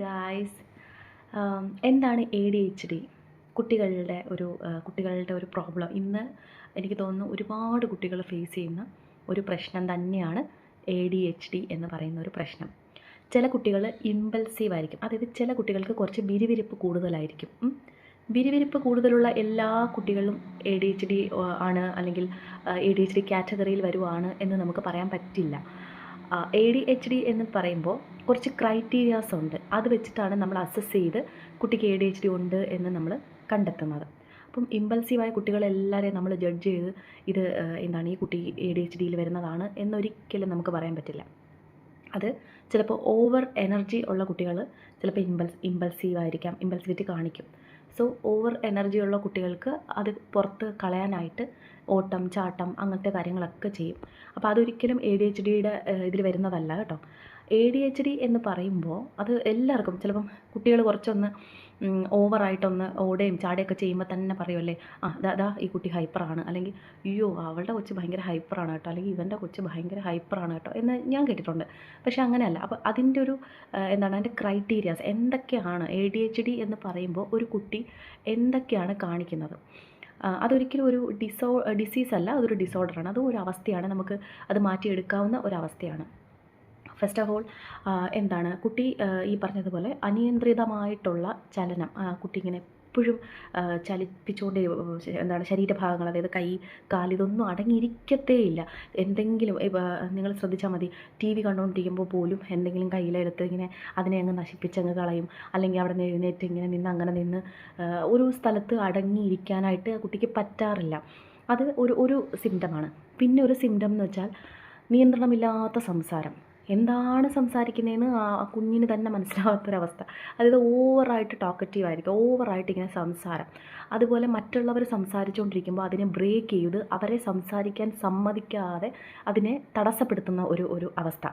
Guys എന്താണ് A D H D കുട്ടികളുടെ ഒരു കുട്ടികളുടെ ഒരു പ്രോബ്ലം ഇന്ന് എനിക്ക് തോന്നുന്നു ഒരുപാട് കുട്ടികൾ ഫേസ് ചെയ്യുന്ന ഒരു പ്രശ്നം തന്നെയാണ് എ ഡി എച്ച് ഡി എന്ന് പറയുന്ന ഒരു പ്രശ്നം. ചില കുട്ടികൾ ഇമ്പൾസീവ് ആയിരിക്കും. അതായത് ചില കുട്ടികൾക്ക് കുറച്ച് വിരിവിരിപ്പ് കൂടുതലായിരിക്കും. വിരിവിരിപ്പ് കൂടുതലുള്ള എല്ലാ കുട്ടികളും എ ഡി എച്ച് ഡി ആണ്. അല്ലെങ്കിൽ എ ഡി എച്ച് ഡി കാറ്റഗറിയിൽ വരുവാണ് എന്ന് നമുക്ക് പറയാൻ പറ്റില്ല. എ ഡി എച്ച് ഡി എന്ന് പറയുമ്പോൾ കുറച്ച് ക്രൈറ്റീരിയാസ് ഉണ്ട്. അത് വെച്ചിട്ടാണ് നമ്മൾ അസസ് ചെയ്ത് കുട്ടിക്ക് എ ഡി എച്ച് ഡി ഉണ്ട് എന്ന് നമ്മൾ കണ്ടെത്തുന്നത്. അപ്പം ഇമ്പൾസീവായ കുട്ടികളെല്ലാവരെയും നമ്മൾ ജഡ്ജ് ചെയ്ത് ഇത് എന്താണ് ഈ കുട്ടി എ ഡി എച്ച് ഡിയിൽ വരുന്നതാണ് എന്നൊരിക്കലും നമുക്ക് പറയാൻ പറ്റില്ല. അത് ചിലപ്പോൾ ഓവർ എനർജി ഉള്ള കുട്ടികൾ ചിലപ്പോൾ ഇമ്പൾസ് ഇമ്പൾസീവായിരിക്കാം ഇമ്പൾസിവിറ്റി കാണിക്കും. സോ ഓവർ എനർജിയുള്ള കുട്ടികൾക്ക് അത് പുറത്ത് കളയാനായിട്ട് ഓട്ടം ചാട്ടം അങ്ങനത്തെ കാര്യങ്ങളൊക്കെ ചെയ്യും. അപ്പോൾ അതൊരിക്കലും എ ഡി എച്ച് ഡിയുടെ ഇതിൽ വരുന്നതല്ല കേട്ടോ. എ ഡി എച്ച് ഡി എന്ന് പറയുമ്പോൾ അത് എല്ലാവർക്കും ചിലപ്പം കുട്ടികൾ കുറച്ചൊന്ന് ഓവറായിട്ടൊന്ന് ഓടുകയും ചാടുകയൊക്കെ ചെയ്യുമ്പോൾ തന്നെ പറയുമല്ലേ ആ ദാ ദാ ഈ കുട്ടി ഹൈപ്പറാണ് അല്ലെങ്കിൽ അയ്യോ അവളുടെ കൊച്ച് ഭയങ്കര ഹൈപ്പറാണ് കേട്ടോ. അല്ലെങ്കിൽ ഇവന്റെ കൊച്ച് ഭയങ്കര ഹൈപ്പറാണ് കേട്ടോ. എന്ന് ഞാൻ കേട്ടിട്ടുണ്ട്. പക്ഷേ അങ്ങനെയല്ല. അപ്പോൾ അതിന്റെ ഒരു എന്താണ് അതിന്റെ ക്രൈറ്റീരിയാസ് എന്തൊക്കെയാണ് എ ഡി എച്ച് ഡി എന്ന് പറയുമ്പോൾ ഒരു കുട്ടി എന്തൊക്കെയാണ് കാണിക്കുന്നത്? അതൊരിക്കലും ഒരു ഡിസോ ഡിസീസ് അല്ല അതൊരു ഡിസോർഡറാണ് അത് ഒരു അവസ്ഥയാണ്. നമുക്ക് അത് മാറ്റിയെടുക്കാവുന്ന ഒരവസ്ഥയാണ് ഫസ്റ്റ് ഓഫ് ഓൾ എന്താണ് കുട്ടി ഈ പറഞ്ഞതുപോലെ അനിയന്ത്രിതമായിട്ടുള്ള ചലനം കുട്ടി ഇങ്ങനെ എപ്പോഴും ചലിപ്പിച്ചുകൊണ്ടേ ചലിപ്പിച്ചുകൊണ്ട് എന്താണ് ശരീരഭാഗങ്ങൾ അതായത് കൈ കാൽ ഇതൊന്നും അടങ്ങിയിരിക്കത്തേയില്ല. എന്തെങ്കിലും നിങ്ങൾ ശ്രദ്ധിച്ചാൽ മതി. ടി വി കണ്ടുകൊണ്ടിരിക്കുമ്പോൾ പോലും എന്തെങ്കിലും കയ്യിലെടുത്ത് ഇങ്ങനെ അതിനെ അങ്ങ് നശിപ്പിച്ചങ്ങ് കളയും. അല്ലെങ്കിൽ അവിടെ നിന്ന് എഴുന്നേറ്റ് ഇങ്ങനെ നിന്ന് അങ്ങനെ നിന്ന് ഒരു സ്ഥലത്ത് അടങ്ങിയിരിക്കാനായിട്ട് കുട്ടിക്ക് പറ്റാറില്ല. അത് ഒരു ഒരു സിംറ്റമാണ് പിന്നെ ഒരു സിംറ്റം എന്ന് വെച്ചാൽ നിയന്ത്രണമില്ലാത്ത സംസാരം. എന്താണ് സംസാരിക്കുന്നതെന്ന് ആ കുഞ്ഞിന് തന്നെ മനസ്സിലാവാത്തൊരവസ്ഥ. അതായത് ഓവറായിട്ട് ടോക്കറ്റീവ് ആയിരിക്കും ഓവറായിട്ട് ഇങ്ങനെ സംസാരം. അതുപോലെ മറ്റുള്ളവർ സംസാരിച്ചുകൊണ്ടിരിക്കുമ്പോൾ അതിനെ ബ്രേക്ക് ചെയ്ത് അവരെ സംസാരിക്കാൻ സമ്മതിക്കാതെ അതിനെ തടസ്സപ്പെടുത്തുന്ന ഒരു ഒരു അവസ്ഥ.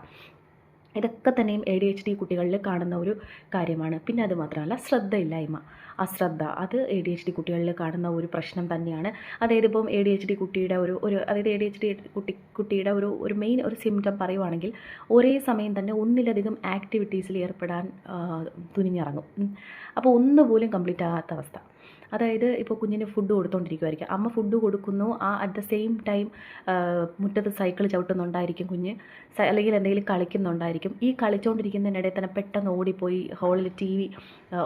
ഇതൊക്കെ തന്നെയും എ ഡി എച്ച് ഡി കുട്ടികളിൽ കാണുന്ന ഒരു കാര്യമാണ്. പിന്നെ അത് മാത്രമല്ല ശ്രദ്ധയില്ലായ്മ. അശ്രദ്ധ അത് എ ഡി എച്ച് ഡി കുട്ടികളിൽ കാണുന്ന ഒരു പ്രശ്നം തന്നെയാണ്. അതായത് ഇപ്പം എ ഡി എച്ച് ഡി കുട്ടിയുടെ ഒരു ഒരു അതായത് എ ഡി എച്ച് ഡി കുട്ടി കുട്ടിയുടെ ഒരു ഒരു മെയിൻ ഒരു സിംറ്റം പറയുവാണെങ്കിൽ ഒരേ സമയം തന്നെ ഒന്നിലധികം ആക്ടിവിറ്റീസിൽ ഏർപ്പെടാൻ തുനിഞ്ഞിറങ്ങും. അപ്പോൾ ഒന്നുപോലും കംപ്ലീറ്റ് ആകാത്ത അവസ്ഥ. അതായത് ഇപ്പോൾ കുഞ്ഞിന് ഫുഡ് കൊടുത്തോണ്ടിരിക്കുമായിരിക്കും അമ്മ ഫുഡ് കൊടുക്കുന്നു. ആ അറ്റ് ദ സെയിം ടൈം മുറ്റത്ത് സൈക്കിൾ ചവിട്ടുന്നുണ്ടായിരിക്കും കുഞ്ഞ്. അല്ലെങ്കിൽ എന്തെങ്കിലും കളിക്കുന്നുണ്ടായിരിക്കും. ഈ കളിച്ചുകൊണ്ടിരിക്കുന്നതിനിടയിൽ തന്നെ പെട്ടെന്ന് ഓടിപ്പോയി ഹോളിൽ ടി വി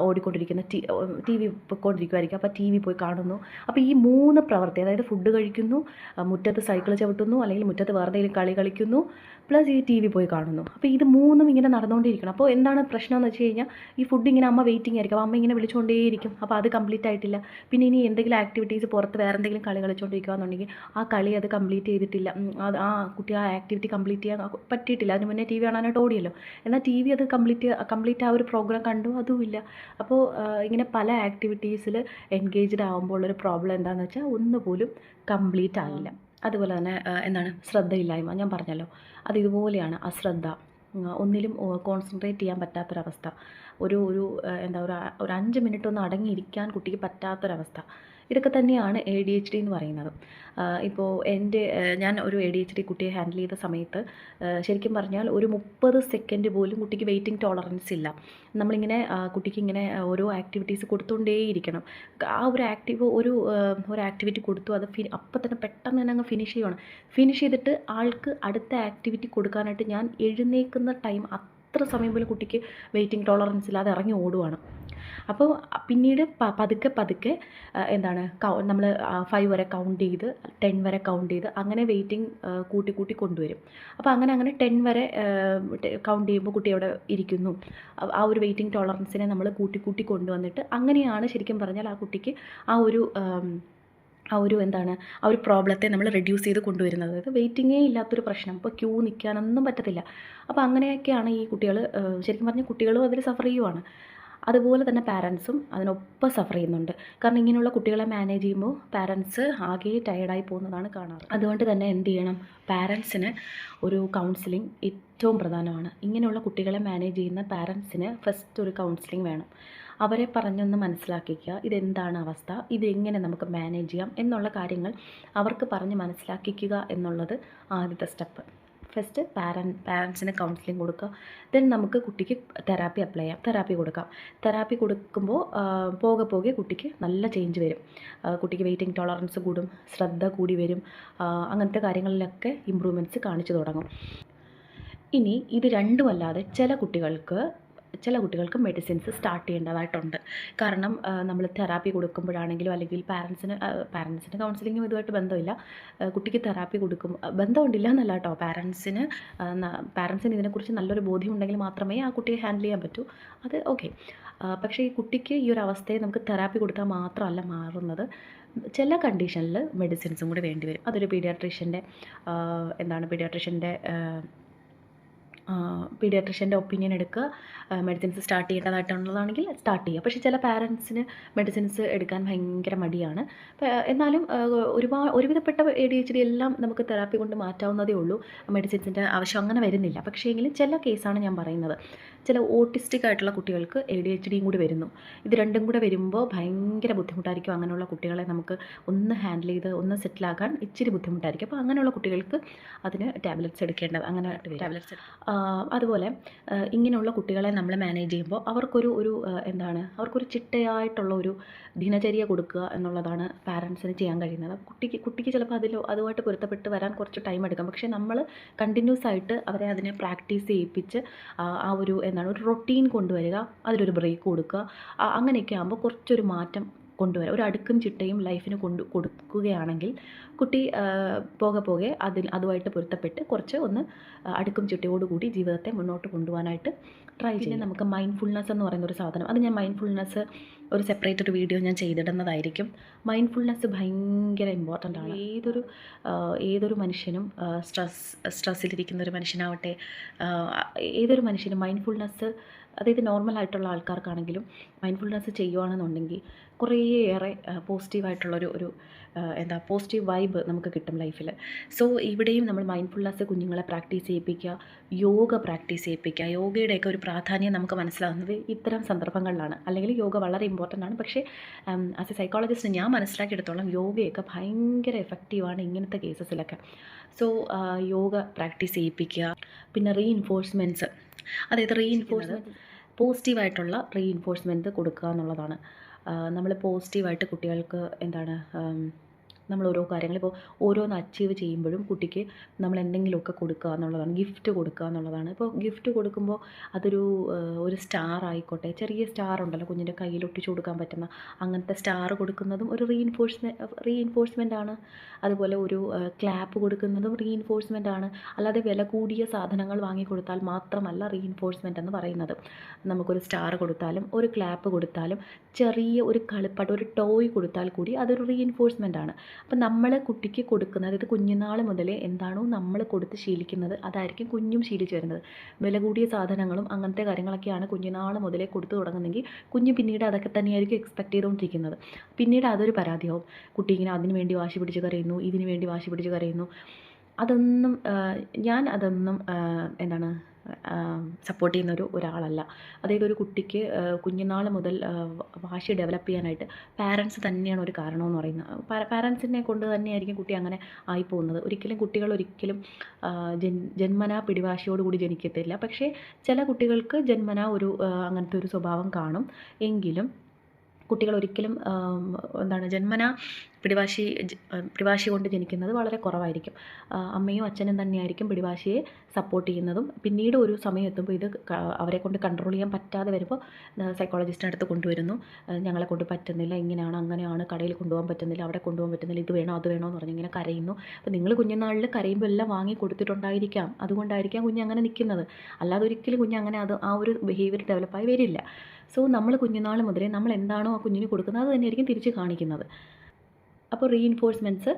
ഓടിക്കൊണ്ടിരിക്കുന്ന ടി വി പൊയ്ക്കൊണ്ടിരിക്കുമായിരിക്കും അപ്പോൾ ടി വി പോയി കാണുന്നു. അപ്പോൾ ഈ മൂന്ന് പ്രവൃത്തി അതായത് ഫുഡ് കഴിക്കുന്നു മുറ്റത്ത് സൈക്കിൾ ചവിട്ടുന്നു അല്ലെങ്കിൽ മുറ്റത്ത് വേറെ എന്തെങ്കിലും കളി കളിക്കുന്നു പ്ലസ് ഈ ടി വി പോയി കാണുന്നു. അപ്പോൾ ഇത് മൂന്നും ഇങ്ങനെ നടന്നുകൊണ്ടിരിക്കണം. അപ്പോൾ എന്താണ് പ്രശ്നം എന്ന് വെച്ച് കഴിഞ്ഞാൽ ഈ ഫുഡ് ഇങ്ങനെ അമ്മ വെയിറ്റിംഗ് ആയിരിക്കും. അപ്പോൾ അമ്മ ഇങ്ങനെ വിളിച്ചുകൊണ്ടേയിരിക്കും അപ്പോൾ അത് കംപ്ലീറ്റ് ആയിട്ടില്ല. പിന്നെ ഇനി എന്തെങ്കിലും ആക്ടിവിറ്റീസ് പുറത്ത് വേറെ എന്തെങ്കിലും കളി കളിച്ചുകൊണ്ടിരിക്കുകയെന്നുണ്ടെങ്കിൽ ആ കളി അത് കംപ്ലീറ്റ് ചെയ്തിട്ടില്ല. അത് ആ കുട്ടി ആ ആക്ടിവിറ്റി കംപ്ലീറ്റ് ചെയ്യാൻ പറ്റിയിട്ടില്ല. അതിന് മുന്നേ ടി വി കാണാനായിട്ട് ഓടിയല്ലോ. എന്നാൽ ടി വി അത് കംപ്ലീറ്റ് കംപ്ലീറ്റ് ആ ഒരു പ്രോഗ്രാം കണ്ടു അതുമില്ല അപ്പോൾ ഇങ്ങനെ പല ആക്ടിവിറ്റീസിൽ എൻഗേജ്ഡ് ആകുമ്പോൾ ഉള്ളൊരു പ്രോബ്ലം എന്താണെന്ന് വെച്ചാൽ ഒന്നുപോലും കംപ്ലീറ്റ് ആകില്ല അതുപോലെ തന്നെ എന്താണ്? ശ്രദ്ധയില്ലായ്മ. ഞാൻ പറഞ്ഞല്ലോ. അത് ഇതുപോലെയാണ് അശ്രദ്ധ. ഒന്നിലും കോൺസെൻട്രേറ്റ് ചെയ്യാൻ പറ്റാത്തൊരവസ്ഥ. ഒരു ഒരു എന്താ ഒരു ഒരു അഞ്ച് മിനിറ്റ് ഒന്ന് അടങ്ങിയിരിക്കാൻ കുട്ടിക്ക് പറ്റാത്തൊരവസ്ഥ. ഇതൊക്കെ തന്നെയാണ് എ ഡി എച്ച് ഡി എന്ന് പറയുന്നത്. ഇപ്പോൾ എന്റെ ഞാൻ ഒരു എ ഡി എച്ച് ഡി കുട്ടിയെ ഹാൻഡിൽ ചെയ്ത സമയത്ത് ശരിക്കും പറഞ്ഞാൽ ഒരു മുപ്പത് സെക്കൻഡ് പോലും കുട്ടിക്ക് വെയിറ്റിംഗ് ടോളറൻസ് ഇല്ല. നമ്മളിങ്ങനെ കുട്ടിക്ക് ഇങ്ങനെ ഓരോ ആക്ടിവിറ്റീസ് കൊടുത്തുകൊണ്ടേയിരിക്കണം ആ ഒരു ആക്റ്റീവ് ഒരു ഒരു ആക്ടിവിറ്റി കൊടുത്തു അത് ഫിനി അപ്പം തന്നെ പെട്ടെന്ന് തന്നെ അങ്ങ് ഫിനിഷ് ചെയ്യണം ഫിനിഷ് ചെയ്തിട്ട് ആൾക്ക് അടുത്ത ആക്ടിവിറ്റി കൊടുക്കാനായിട്ട് ഞാൻ എഴുന്നേൽക്കുന്ന ടൈം അത്ര സമയം പോലും കുട്ടിക്ക് വെയിറ്റിംഗ് ടോളറൻസ് ഇല്ലാതെ ഇറങ്ങി ഓടുവാണ്. അപ്പോൾ പിന്നീട് പതുക്കെ പതുക്കെ എന്താണ് നമ്മൾ ഫൈവ് വരെ കൗണ്ട് ചെയ്ത് ടെൻ വരെ കൗണ്ട് ചെയ്ത് അങ്ങനെ വെയിറ്റിംഗ് കൂട്ടി കൂട്ടി കൊണ്ടുവരും. അപ്പോൾ അങ്ങനെ അങ്ങനെ ടെൻ വരെ കൗണ്ട് ചെയ്യുമ്പോൾ കുട്ടി അവിടെ ഇരിക്കുന്നു. ആ ഒരു വെയിറ്റിംഗ് ടോളറൻസിനെ നമ്മൾ കൂട്ടി കൂട്ടി കൊണ്ടുവന്നിട്ട് അങ്ങനെയാണ് ശരിക്കും പറഞ്ഞാൽ ആ കുട്ടിക്ക് ആ ഒരു ആ ഒരു എന്താണ് ആ ഒരു പ്രോബ്ലത്തെ നമ്മൾ റെഡ്യൂസ് ചെയ്ത് കൊണ്ടുവരുന്നത്. അതായത് വെയിറ്റിങ്ങേ ഇല്ലാത്തൊരു പ്രശ്നം. ഇപ്പോൾ ക്യൂ നിൽക്കാനൊന്നും പറ്റത്തില്ല. അപ്പോൾ അങ്ങനെയൊക്കെയാണ് ഈ കുട്ടികൾ ശരിക്കും പറഞ്ഞാൽ കുട്ടികളും അതിൽ സഫർ ചെയ്യുവാണ്. അതുപോലെ തന്നെ പാരൻസും അതിനൊപ്പം സഫർ ചെയ്യുന്നുണ്ട്. കാരണം ഇങ്ങനെയുള്ള കുട്ടികളെ മാനേജ് ചെയ്യുമ്പോൾ പാരൻസ് ആകെ ടയർഡായി പോകുന്നതാണ് കാണാറ്. അതുകൊണ്ട് തന്നെ എന്ത് ചെയ്യണം? പാരൻസിന് ഒരു കൗൺസിലിംഗ് ഏറ്റവും പ്രധാനമാണ്. ഇങ്ങനെയുള്ള കുട്ടികളെ മാനേജ് ചെയ്യുന്ന പാരൻസിന് ഫസ്റ്റ് ഒരു കൗൺസിലിംഗ് വേണം. അവരെ പറഞ്ഞൊന്ന് മനസ്സിലാക്കിക്കുക. ഇതെന്താണ് അവസ്ഥ? ഇതെങ്ങനെ നമുക്ക് മാനേജ് ചെയ്യാം? എന്നുള്ള കാര്യങ്ങൾ അവർക്ക് പറഞ്ഞ് മനസ്സിലാക്കിക്കുക എന്നുള്ളത് ആദ്യത്തെ സ്റ്റെപ്പ് ഫസ്റ്റ് പാരൻ പാരൻസിന് കൗൺസിലിംഗ് കൊടുക്കുക. ദെൻ നമുക്ക് കുട്ടിക്ക് തെറാപ്പി അപ്ലൈ ചെയ്യാം. തെറാപ്പി കൊടുക്കാം. തെറാപ്പി കൊടുക്കുമ്പോൾ പോകെ പോകെ കുട്ടിക്ക് നല്ല ചേഞ്ച് വരും. കുട്ടിക്ക് വെയിറ്റിംഗ് ടോളറൻസ് കൂടും ശ്രദ്ധ കൂടി വരും. അങ്ങനത്തെ കാര്യങ്ങളിലൊക്കെ ഇമ്പ്രൂവ്മെന്റ്സ് കാണിച്ചു തുടങ്ങും. ഇനി ഇത് രണ്ടുമല്ലാതെ ചില കുട്ടികൾക്ക് ചില കുട്ടികൾക്ക് മെഡിസിൻസ് സ്റ്റാർട്ട് ചെയ്യേണ്ടതായിട്ടുണ്ട്. കാരണം നമ്മൾ തെറാപ്പി കൊടുക്കുമ്പോഴാണെങ്കിലും അല്ലെങ്കിൽ പാരൻസിന് പാരൻസിന് കൗൺസിലിങ്ങും ഇതുമായിട്ട് ബന്ധമില്ല. കുട്ടിക്ക് തെറാപ്പി കൊടുക്കും. ബന്ധമുണ്ടില്ല എന്നല്ല കേട്ടോ. പാരൻസിന് പാരൻസിന് ഇതിനെക്കുറിച്ച് നല്ലൊരു ബോധ്യം ഉണ്ടെങ്കിൽ മാത്രമേ ആ കുട്ടിയെ ഹാൻഡിൽ ചെയ്യാൻ പറ്റൂ. അത് ഓക്കെ പക്ഷേ ഈ കുട്ടിക്ക് ഈ ഒരു അവസ്ഥയെ നമുക്ക് തെറാപ്പി കൊടുത്താൽ മാത്രമല്ല മാറുന്നത്. ചില കണ്ടീഷനിൽ മെഡിസിൻസും കൂടി വേണ്ടി വരും അതൊരു പീഡിയാട്രീഷ്യന്റെ എന്താണ് പീഡിയാട്രീഷ്യന്റെ പീഡിയാട്രിഷ്യന്റെ ഒപ്പീനിയൻ എടുക്കുക. മെഡിസിൻസ് സ്റ്റാർട്ട് ചെയ്യേണ്ടതായിട്ടുള്ളതാണെങ്കിൽ സ്റ്റാർട്ട് ചെയ്യുക. പക്ഷേ ചില പാരൻസിന് മെഡിസിൻസ് എടുക്കാൻ ഭയങ്കര മടിയാണ്. എന്നാലും ഒരുപാട് ഒരുവിധപ്പെട്ട എ ഡി എച്ച് ഡി എല്ലാം നമുക്ക് തെറാപ്പി കൊണ്ട് മാറ്റാവുന്നതേ ഉള്ളൂ. മെഡിസിൻസിന്റെ ആവശ്യം അങ്ങനെ വരുന്നില്ല. പക്ഷേ എങ്കിലും ചില കേസാണ് ഞാൻ പറയുന്നത്. ചില ഓട്ടിസ്റ്റിക് ആയിട്ടുള്ള കുട്ടികൾക്ക് എ ഡി എച്ച് ഡിയും കൂടി വരുന്നു. ഇത് രണ്ടും കൂടെ വരുമ്പോൾ ഭയങ്കര ബുദ്ധിമുട്ടായിരിക്കും അങ്ങനെയുള്ള കുട്ടികളെ നമുക്ക് ഒന്ന് ഹാൻഡിൽ ചെയ്ത് ഒന്ന് സെറ്റിലാക്കാൻ ഇച്ചിരി ബുദ്ധിമുട്ടായിരിക്കും. അപ്പോൾ അങ്ങനെയുള്ള കുട്ടികൾക്ക് അതിന് ടാബ്ലറ്റ്സ് എടുക്കേണ്ടത് അങ്ങനെ ടാബ്ലറ്റ്സ് അതുപോലെ ഇങ്ങനെയുള്ള കുട്ടികളെ നമ്മൾ മാനേജ് ചെയ്യുമ്പോൾ അവർക്കൊരു ഒരു എന്താണ് അവർക്കൊരു ചിട്ടയായിട്ടുള്ള ഒരു ദിനചര്യ കൊടുക്കുക എന്നുള്ളതാണ് പാരൻസിന് ചെയ്യാൻ കഴിയുന്നത്. കുട്ടിക്ക് കുട്ടിക്ക് ചിലപ്പോൾ അതിൽ അതുമായിട്ട് പൊരുത്തപ്പെട്ട് വരാൻ കുറച്ച് ടൈം എടുക്കാം. പക്ഷേ നമ്മൾ കണ്ടിന്യൂസ് ആയിട്ട് അവരെ അതിനെ പ്രാക്ടീസ് ചെയ്യിപ്പിച്ച് ആ ഒരു എന്താണ് ഒരു റൊട്ടീൻ കൊണ്ടുവരിക അതിലൊരു ബ്രേക്ക് കൊടുക്കുക അങ്ങനെയൊക്കെ ആകുമ്പോൾ കുറച്ചൊരു മാറ്റം കൊണ്ടുവരാം. ഒരു അടുക്കും ചിട്ടയും ലൈഫിന് കൊണ്ടു കൊടുക്കുകയാണെങ്കിൽ കുട്ടി പോകെ പോകെ അതിൽ അതുമായിട്ട് പൊരുത്തപ്പെട്ട് കുറച്ച് ഒന്ന് അടുക്കും ചിട്ടയോടുകൂടി ജീവിതത്തെ മുന്നോട്ട് കൊണ്ടുപോകാനായിട്ട് ട്രൈ ചെയ്യുന്നത് നമുക്ക് മൈൻഡ്ഫുൾനെസ് എന്ന് പറയുന്ന ഒരു സാധനം. അത് ഞാൻ മൈൻഡ്ഫുൾനെസ് ഒരു സെപ്പറേറ്റ് ഒരു വീഡിയോ ഞാൻ ചെയ്തിടുന്നതായിരിക്കും. മൈൻഡ്ഫുൾനെസ് ഭയങ്കര ഇമ്പോർട്ടന്റ് ആണ്. ഏതൊരു ഏതൊരു മനുഷ്യനും സ്ട്രെസ് സ്ട്രെസ്സിലിരിക്കുന്ന ഒരു മനുഷ്യനാവട്ടെ ഏതൊരു മനുഷ്യനും മൈൻഡ്ഫുൾനെസ് അതായത് നോർമൽ ആയിട്ടുള്ള ആൾക്കാർക്കാണെങ്കിലും മൈൻഡ്ഫുൾനെസ് ചെയ്യുവാണെന്നുണ്ടെങ്കിൽ കുറേയേറെ പോസിറ്റീവായിട്ടുള്ളൊരു ഒരു എന്താ പോസിറ്റീവ് വൈബ് നമുക്ക് കിട്ടും ലൈഫിൽ സോ ഇവിടെയും നമ്മൾ മൈൻഡ്ഫുൾനെസ് കുഞ്ഞുങ്ങളെ പ്രാക്ടീസ് ചെയ്യിപ്പിക്കുക യോഗ പ്രാക്ടീസ് ചെയ്യിപ്പിക്കുക. യോഗയുടെയൊക്കെ ഒരു പ്രാധാന്യം നമുക്ക് മനസ്സിലാകുന്നത് ഇത്തരം സന്ദർഭങ്ങളിലാണ്. അല്ലെങ്കിൽ യോഗ വളരെ ഇമ്പോർട്ടന്റ് ആണ്. പക്ഷേ ആസ് എ സൈക്കോളജിസ്റ്റ് ഞാൻ മനസ്സിലാക്കിയെടുത്തോളം യോഗയൊക്കെ ഭയങ്കര എഫക്റ്റീവാണ് ഇങ്ങനത്തെ കേസസിലൊക്കെ സോ യോഗ പ്രാക്ടീസ് ചെയ്യിപ്പിക്കുക. പിന്നെ റീഇൻഫോഴ്സ്മെന്റ്സ് അതായത് റീഇൻഫോഴ്സ്മെന്റ് പോസിറ്റീവായിട്ടുള്ള റീഇൻഫോഴ്സ്മെന്റ് കൊടുക്കുക എന്നുള്ളതാണ് നമ്മൾ പോസിറ്റീവായിട്ട് കുട്ടികൾക്ക് എന്താണ് നമ്മൾ ഓരോ കാര്യങ്ങൾ ഇപ്പോൾ ഓരോന്ന് അച്ചീവ് ചെയ്യുമ്പോഴും കുട്ടിക്ക് നമ്മൾ എന്തെങ്കിലുമൊക്കെ കൊടുക്കുക എന്നുള്ളതാണ് ഗിഫ്റ്റ് കൊടുക്കുക എന്നുള്ളതാണ്. ഇപ്പോൾ ഗിഫ്റ്റ് കൊടുക്കുമ്പോൾ അതൊരു ഒരു സ്റ്റാർ ആയിക്കോട്ടെ ചെറിയ സ്റ്റാർ ഉണ്ടല്ലോ കുഞ്ഞിന്റെ കയ്യിൽ ഒട്ടിച്ചു കൊടുക്കാൻ പറ്റുന്ന അങ്ങനത്തെ സ്റ്റാർ കൊടുക്കുന്നതും ഒരു റീഇൻഫോഴ്സ്മെന്റ് റീഇൻഫോഴ്സ്മെന്റ് ആണ്. അതുപോലെ ഒരു ക്ലാപ്പ് കൊടുക്കുന്നതും റീഇൻഫോഴ്സ്മെന്റ് ആണ്. അല്ലാതെ വില കൂടിയ സാധനങ്ങൾ വാങ്ങിക്കൊടുത്താൽ മാത്രമല്ല റീഇൻഫോഴ്സ്മെന്റ് എന്ന് പറയുന്നത്. നമുക്കൊരു സ്റ്റാർ കൊടുത്താലും ഒരു ക്ലാപ്പ് കൊടുത്താലും ചെറിയ ഒരു കളിപ്പാട്ട് ഒരു ടോയ് കൊടുത്താൽ കൂടി അതൊരു റീഇൻഫോഴ്സ്മെന്റ് ആണ്. അപ്പം നമ്മൾ കുട്ടിക്ക് കൊടുക്കുന്നത് അതായത് കുഞ്ഞുനാൾ മുതൽ എന്താണോ നമ്മൾ കൊടുത്ത് ശീലിക്കുന്നത് അതായിരിക്കും കുഞ്ഞും ശീലിച്ചു വരുന്നത്. വില കൂടിയ സാധനങ്ങളും അങ്ങനത്തെ കാര്യങ്ങളൊക്കെയാണ് കുഞ്ഞുനാൾ മുതലേ കൊടുത്തു തുടങ്ങുന്നെങ്കിൽ കുഞ്ഞ് പിന്നീട് അതൊക്കെ തന്നെയായിരിക്കും എക്സ്പെക്ട് ചെയ്തുകൊണ്ടിരിക്കുന്നത്. പിന്നീട് അതൊരു പരാതിയാവും. കുട്ടി ഇങ്ങനെ അതിന് വേണ്ടി വാശി പിടിച്ച് കരയുന്നു ഇതിന് വേണ്ടി വാശി പിടിച്ച് കരയുന്നു. അതൊന്നും ഞാൻ അതൊന്നും എന്താണ് സപ്പോർട്ട് ചെയ്യുന്ന ഒരു ഒരാളല്ല. അതായത് ഒരു കുട്ടിക്ക് കുഞ്ഞുനാൾ മുതൽ വാശി ഡെവലപ്പ് ചെയ്യാനായിട്ട് പാരൻസ് തന്നെയാണ് ഒരു കാരണമെന്ന് പറയുന്നത്. പാരൻസിനെ കൊണ്ട് തന്നെയായിരിക്കും കുട്ടി അങ്ങനെ ആയിപ്പോകുന്നത്. ഒരിക്കലും കുട്ടികൾ ഒരിക്കലും ജന്മനാ പിടിവാശിയോടുകൂടി ജനിക്കത്തില്ല. പക്ഷേ ചില കുട്ടികൾക്ക് ജന്മനാ ഒരു അങ്ങനത്തെ ഒരു സ്വഭാവം കാണും. എങ്കിലും കുട്ടികൾ ഒരിക്കലും എന്താണ് ജന്മന പിടിവാശി പിടിവാശി കൊണ്ട് ജനിക്കുന്നത് വളരെ കുറവായിരിക്കും. അമ്മയും അച്ഛനും തന്നെയായിരിക്കും പിടിവാശിയെ സപ്പോർട്ട് ചെയ്യുന്നതും. പിന്നീട് ഒരു സമയം എത്തുമ്പോൾ ഇത് അവരെ കൊണ്ട് കൺട്രോൾ ചെയ്യാൻ പറ്റാതെ വരുമ്പോൾ സൈക്കോളജിസ്റ്റിന്റെ അടുത്ത് കൊണ്ടുവരുന്നു. ഞങ്ങളെ കൊണ്ട് പറ്റുന്നില്ല ഇങ്ങനെയാണ് അങ്ങനെയാണ് കടയിൽ കൊണ്ടുപോകാൻ പറ്റുന്നില്ല അവിടെ കൊണ്ടുപോകാൻ പറ്റുന്നില്ല ഇത് വേണോ അത് വേണോ എന്ന് പറഞ്ഞ് ഇങ്ങനെ കരയുന്നു. അപ്പോൾ നിങ്ങൾ കുഞ്ഞുനാളിൽ കരയുമ്പോൾ എല്ലാം വാങ്ങി കൊടുത്തിട്ടുണ്ടായിരിക്കാം. അതുകൊണ്ടായിരിക്കാം കുഞ്ഞ് അങ്ങനെ നിൽക്കുന്നത് അല്ലാതെ ഒരിക്കലും കുഞ്ഞ് അങ്ങനെ അത് ആ ഒരു ബിഹേവിയർ ഡെവലപ്പായി വരില്ല. സോ നമ്മൾ കുഞ്ഞുനാൾ മുതലേ നമ്മൾ എന്താണോ ആ കുഞ്ഞിന് കൊടുക്കുന്നത് അത് തന്നെയായിരിക്കും തിരിച്ച് കാണിക്കുന്നത്. അപ്പോൾ റീഇൻഫോഴ്സ്മെന്റ്സ്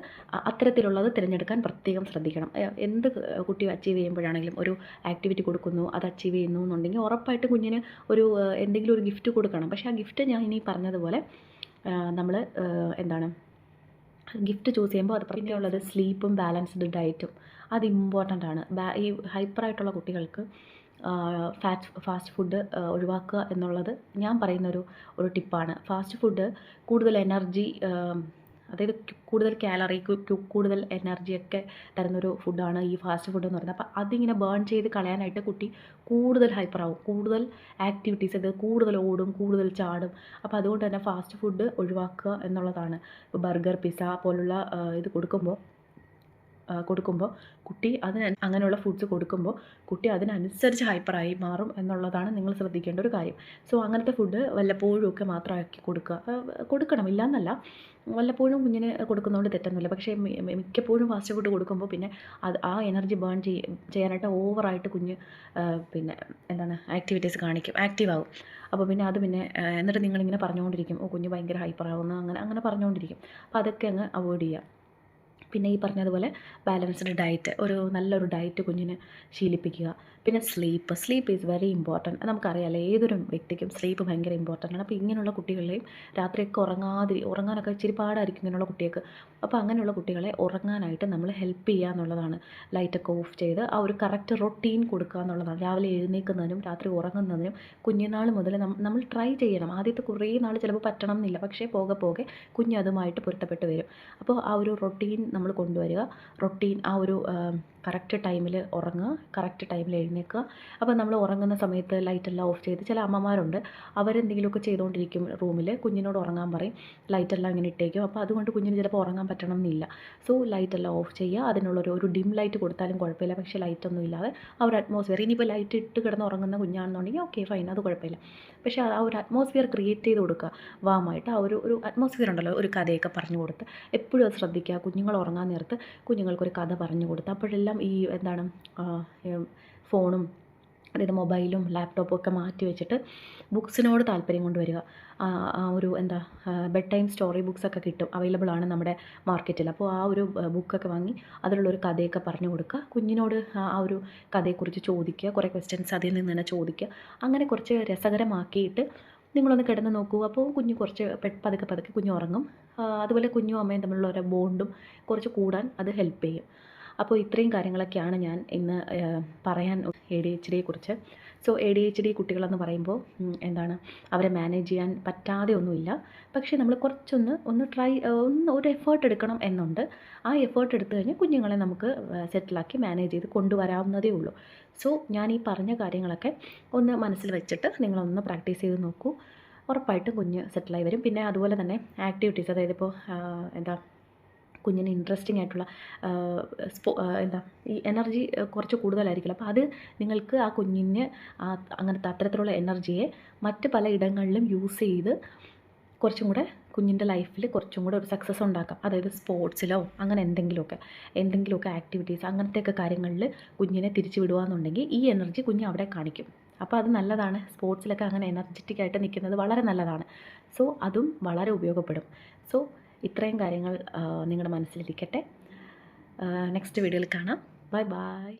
അത്തരത്തിലുള്ളത് തിരഞ്ഞെടുക്കാൻ പ്രത്യേകം ശ്രദ്ധിക്കണം. എന്ത് കുട്ടി അച്ചീവ് ചെയ്യുമ്പോഴാണെങ്കിലും ഒരു ആക്ടിവിറ്റി കൊടുക്കുന്നു അത് അച്ചീവ് ചെയ്യുന്നു എന്നുണ്ടെങ്കിൽ ഉറപ്പായിട്ടും കുഞ്ഞിന് ഒരു എന്തെങ്കിലും ഒരു ഗിഫ്റ്റ് കൊടുക്കണം. പക്ഷേ ആ ഗിഫ്റ്റ് ഞാൻ ഇനി പറഞ്ഞതുപോലെ നമ്മൾ എന്താണ് ഗിഫ്റ്റ് ചൂസ് ചെയ്യുമ്പോൾ അത് പിന്നെയുള്ളത് സ്ലീപ്പും ബാലൻസ്ഡ് ഡയറ്റും അത് ഇമ്പോർട്ടന്റ് ആണ്. ഈ ഹൈപ്പറായിട്ടുള്ള കുട്ടികൾക്ക് ഫാറ്റ് ഫാസ്റ്റ് ഫുഡ് ഒഴിവാക്കുക എന്നുള്ളത് ഞാൻ പറയുന്നൊരു ഒരു ടിപ്പാണ്. ഫാസ്റ്റ് ഫുഡ് കൂടുതൽ എനർജി അതായത് കൂടുതൽ കാലറി കൂടുതൽ എനർജിയൊക്കെ തരുന്നൊരു ഫുഡാണ് ഈ ഫാസ്റ്റ് ഫുഡ് എന്ന് പറയുന്നത്. അപ്പോൾ അതിങ്ങനെ ബേൺ ചെയ്ത് കളയാനായിട്ട് കുട്ടി കൂടുതൽ ഹൈപ്പർ ഹൈപ്പറാവും കൂടുതൽ ആക്ടിവിറ്റീസ് അതായത് കൂടുതൽ ഓടും കൂടുതൽ ചാടും. അപ്പോൾ അതുകൊണ്ട് തന്നെ ഫാസ്റ്റ് ഫുഡ് ഒഴിവാക്കുക എന്നുള്ളതാണ്. ബർഗർ പിസ്സ പോലുള്ള ഇത് കൊടുക്കുമ്പോൾ കൊടുക്കുമ്പോൾ കുട്ടി അതിന് അങ്ങനെയുള്ള ഫുഡ്സ് കൊടുക്കുമ്പോൾ കുട്ടി അതിനനുസരിച്ച് ഹൈപ്പറായി മാറും എന്നുള്ളതാണ് നിങ്ങൾ ശ്രദ്ധിക്കേണ്ട ഒരു കാര്യം. സോ അങ്ങനത്തെ ഫുഡ് വല്ലപ്പോഴും ഒക്കെ മാത്രമാക്കി കൊടുക്കുക. കൊടുക്കണം. ഇല്ലയെന്നല്ല വല്ലപ്പോഴും കുഞ്ഞിന് കൊടുക്കുന്നതുകൊണ്ട് തെറ്റൊന്നുമില്ല. പക്ഷേ മിക്കപ്പോഴും ഫാസ്റ്റ് ഫുഡ് കൊടുക്കുമ്പോൾ പിന്നെ അത് ആ എനർജി ബേൺ ചെയ്യ ചെയ്യാനായിട്ട് ഓവറായിട്ട് കുഞ്ഞ് പിന്നെ എന്താണ് ആക്ടിവിറ്റീസ് കാണിക്കും. ആക്റ്റീവ് ആവും. അപ്പോൾ പിന്നെ അത് പിന്നെ എന്നിട്ട് നിങ്ങളിങ്ങനെ പറഞ്ഞുകൊണ്ടിരിക്കും ഓ കുഞ്ഞ് ഭയങ്കര ഹൈപ്പറാവുന്നു അങ്ങനെ അങ്ങനെ പറഞ്ഞുകൊണ്ടിരിക്കും അപ്പോൾ അതൊക്കെ അങ്ങ് അവോയ്ഡ് ചെയ്യുക. പിന്നെ ഈ പറഞ്ഞതുപോലെ ബാലൻസ്ഡ് ഡയറ്റ് ഒരു നല്ലൊരു ഡയറ്റ് കുഞ്ഞിന് ശീലിപ്പിക്കുക. പിന്നെ sleep sleep is very important നമുക്കറിയാമല്ലോ ഏതൊരു വ്യക്തിക്കും സ്ലീപ്പ് ഭയങ്കര ഇമ്പോർട്ടന്റ് ആണ്. അപ്പോൾ ഇങ്ങനെയുള്ള കുട്ടികളെയും രാത്രിയൊക്കെ ഉറങ്ങാതിരി ഉറങ്ങാനൊക്കെ ഇച്ചിരി പാടായിരിക്കും ഇങ്ങനെയുള്ള കുട്ടികൾക്ക്. അപ്പോൾ അങ്ങനെയുള്ള കുട്ടികളെ ഉറങ്ങാനായിട്ട് നമ്മൾ ഹെൽപ്പ് ചെയ്യുക എന്നുള്ളതാണ്. ലൈറ്റൊക്കെ ഓഫ് ചെയ്ത് ആ ഒരു കറക്റ്റ് റൊട്ടീൻ കൊടുക്കുക എന്നുള്ളതാണ്. രാവിലെ എഴുന്നേൽക്കുന്നതിനും രാത്രി ഉറങ്ങുന്നതിനും കുഞ്ഞുനാൾ മുതൽ നമ്മൾ ട്രൈ ചെയ്യണം. ആദ്യത്തെ കുറേ നാൾ ചിലപ്പോൾ പറ്റണം എന്നില്ല. പക്ഷേ പോകെ പോകെ കുഞ്ഞ് അതുമായിട്ട് പൊരുത്തപ്പെട്ട് വരും. അപ്പോൾ ആ ഒരു റൊട്ടീൻ നമ്മൾ കൊണ്ടുവരിക. റൊട്ടീൻ ആ ഒരു കറക്റ്റ് ടൈമിൽ ഉറങ്ങുക കറക്റ്റ് ടൈമിൽ എഴുന്നേൽക്കുക. അപ്പോൾ നമ്മൾ ഉറങ്ങുന്ന സമയത്ത് ലൈറ്റെല്ലാം ഓഫ് ചെയ്ത് ചില അമ്മമാരുണ്ട്. അവരെന്തെങ്കിലുമൊക്കെ ചെയ്തുകൊണ്ടിരിക്കും റൂമിൽ കുഞ്ഞിനോട് ഉറങ്ങാൻ പറയും. ലൈറ്റെല്ലാം അങ്ങനെ ഇട്ടേക്കും. അപ്പോൾ അതുകൊണ്ട് കുഞ്ഞിന് ചിലപ്പോൾ ഉറങ്ങാൻ പറ്റണം എന്നില്ല സോ ലൈറ്റെല്ലാം ഓഫ് ചെയ്യുക. അതിനുള്ളൊരു ഒരു ഡിം ലൈറ്റ് കൊടുത്താലും കുഴപ്പമില്ല. പക്ഷേ ലൈറ്റൊന്നും ഇല്ലാതെ ആ ഒരു അറ്റ്മോസ്ഫിയർ ഇനിയിപ്പോൾ ലൈറ്റ് ഇട്ട് കിടന്ന് ഉറങ്ങുന്ന കുഞ്ഞാണെന്നുണ്ടെങ്കിൽ ഓക്കെ ഫൈൻ അത് കുഴപ്പമില്ല. പക്ഷേ ആ ഒരു അറ്റ്മോസ്ഫിയർ ക്രിയേറ്റ് ചെയ്ത് കൊടുക്കുക. വാമായിട്ട് ആ ഒരു ഒരു അറ്റ്മോസ്ഫിയർ ഉണ്ടല്ലോ ഒരു കഥയൊക്കെ പറഞ്ഞു കൊടുത്ത്. എപ്പോഴും അത് ശ്രദ്ധിക്കുക. കുഞ്ഞുങ്ങൾ ഉറങ്ങാൻ നേരത്ത് കുഞ്ഞുങ്ങൾക്കൊരു കഥ പറഞ്ഞു കൊടുത്ത്. അപ്പോഴെല്ലാം ഈ എന്താണ് ഫോണും അതായത് മൊബൈലും ലാപ്ടോപ്പും ഒക്കെ മാറ്റി വെച്ചിട്ട് ബുക്സിനോട് താല്പര്യം കൊണ്ടുവരിക ഒരു എന്താ ബെഡ് ടൈം സ്റ്റോറി ബുക്സൊക്കെ കിട്ടും. അവൈലബിൾ ആണ് നമ്മുടെ മാർക്കറ്റിൽ. അപ്പോൾ ആ ഒരു ബുക്കൊക്കെ വാങ്ങി അതിലുള്ളൊരു കഥയൊക്കെ പറഞ്ഞു കൊടുക്കുക. കുഞ്ഞിനോട് ആ ഒരു കഥയെക്കുറിച്ച് ചോദിക്കുക. കുറേ ക്വസ്റ്റ്യൻസ് അതിൽ നിന്ന് തന്നെ ചോദിക്കുക. അങ്ങനെ കുറച്ച് രസകരമാക്കിയിട്ട് നിങ്ങളൊന്ന് കിടന്ന് നോക്കൂ. അപ്പോൾ കുഞ്ഞ് കുറച്ച് പതുക്കെ പതുക്കെ കുഞ്ഞ് ഉറങ്ങും. അതുപോലെ കുഞ്ഞും അമ്മയും തമ്മിലുള്ള ഒരു ബോണ്ടും കുറച്ച് കൂടാൻ അത് ഹെൽപ്പ് ചെയ്യും. അപ്പോൾ ഇത്രയും കാര്യങ്ങളൊക്കെയാണ് ഞാൻ ഇന്ന് പറയാൻ A D H ഡിയെക്കുറിച്ച് so A D H D കുട്ടികളെന്ന് പറയുമ്പോൾ എന്താണ് അവരെ മാനേജ് ചെയ്യാൻ പറ്റാതെ ഒന്നുമില്ല. പക്ഷേ നമ്മൾ കുറച്ചൊന്ന് ഒന്ന് ട്രൈ ഒന്ന് ഒരു എഫേർട്ട് എടുക്കണം എന്നുണ്ട്. ആ എഫേർട്ട് എടുത്തു കഴിഞ്ഞാൽ കുഞ്ഞുങ്ങളെ നമുക്ക് സെറ്റിലാക്കി മാനേജ് ചെയ്ത് കൊണ്ടുവരാവുന്നതേ ഉള്ളൂ. സോ ഞാൻ ഈ പറഞ്ഞ കാര്യങ്ങളൊക്കെ ഒന്ന് മനസ്സിൽ വെച്ചിട്ട് നിങ്ങളൊന്ന് പ്രാക്ടീസ് ചെയ്ത് നോക്കൂ. ഉറപ്പായിട്ടും കുഞ്ഞ് സെറ്റിലായി വരും. പിന്നെ അതുപോലെ തന്നെ ആക്ടിവിറ്റീസ് അതായത് ഇപ്പോൾ എന്താ കുഞ്ഞിന് ഇൻട്രസ്റ്റിംഗ് ആയിട്ടുള്ള സ്പോ എന്താ ഈ എനർജി കുറച്ച് കൂടുതലായിരിക്കില്ല. അപ്പോൾ അത് നിങ്ങൾക്ക് ആ കുഞ്ഞിന് അങ്ങനത്തെ അത്തരത്തിലുള്ള എനർജിയെ മറ്റ് പല ഇടങ്ങളിലും യൂസ് ചെയ്ത് കുറച്ചും കൂടെ കുഞ്ഞിന്റെ ലൈഫിൽ കുറച്ചും കൂടെ ഒരു സക്സസ് ഉണ്ടാക്കാം. അതായത് സ്പോർട്സിലോ അങ്ങനെ എന്തെങ്കിലുമൊക്കെ എന്തെങ്കിലുമൊക്കെ ആക്ടിവിറ്റീസ് അങ്ങനത്തെയൊക്കെ കാര്യങ്ങളിൽ കുഞ്ഞിനെ തിരിച്ചു വിടുകയെന്നുണ്ടെങ്കിൽ ഈ എനർജി കുഞ്ഞ് അവിടെ കാണിക്കും. അപ്പോൾ അത് നല്ലതാണ്. സ്പോർട്സിലൊക്കെ അങ്ങനെ എനർജറ്റിക് ആയിട്ട് നിൽക്കുന്നത് വളരെ നല്ലതാണ്. സോ അതും വളരെ ഉപയോഗപ്പെടും. സോ ഇത്രയും കാര്യങ്ങൾ നിങ്ങളുടെ മനസ്സിലിരിക്കട്ടെ നെക്സ്റ്റ് വീഡിയോയിൽ കാണാം. Bye bye